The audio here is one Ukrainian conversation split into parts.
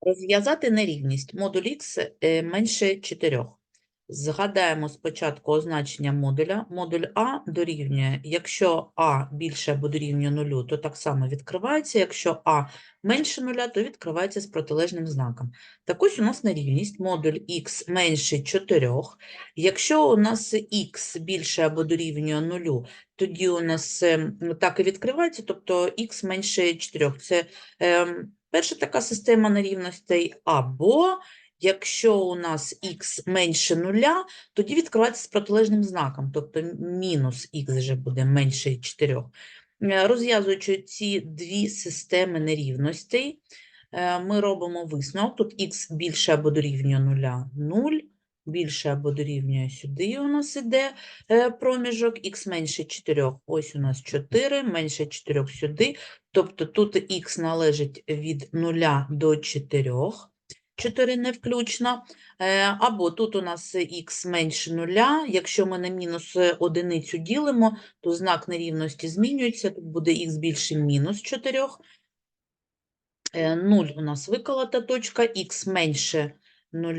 Розв'язати нерівність. Модуль х е, менше 4. Згадаємо спочатку означення модуля. Модуль А дорівнює, якщо А більше або дорівнює 0, то так само відкривається, якщо А менше 0, то відкривається з протилежним знаком. Так ось у нас нерівність. Модуль х менше 4. Якщо у нас х більше або дорівнює 0, тоді у нас ем, так і відкривається, тобто х менше 4. Це ем, перша така система нерівностей, або якщо у нас х менше нуля, тоді відкривається з протилежним знаком, тобто мінус х вже буде менше 4. Е, Розв'язуючи ці дві системи нерівностей, е, ми робимо висновок. Тут х більше або дорівнює нуля 0, більше або дорівнює сюди у нас іде е, проміжок, х менше 4, ось у нас 4, менше 4 сюди, тобто тут х належить від 0 до 4, 4 не включно, Е, або тут у нас х менше 0, якщо ми на мінус е, одиницю ділимо, то знак нерівності змінюється, тут буде х більше мінус 4, 0 у нас виколота точка, х менше 0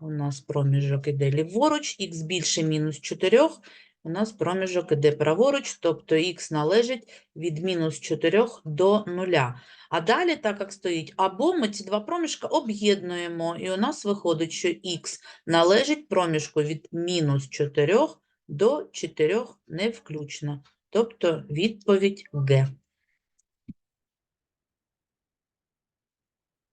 у нас проміжок іде ліворуч, х більше мінус 4, у нас проміжок іде праворуч, тобто х належить від мінус 4 до 0. А далі, так як стоїть, або ми ці два проміжка об'єднуємо, і у нас виходить, що х належить проміжку від мінус 4 до 4 не включно. Тобто відповідь Г.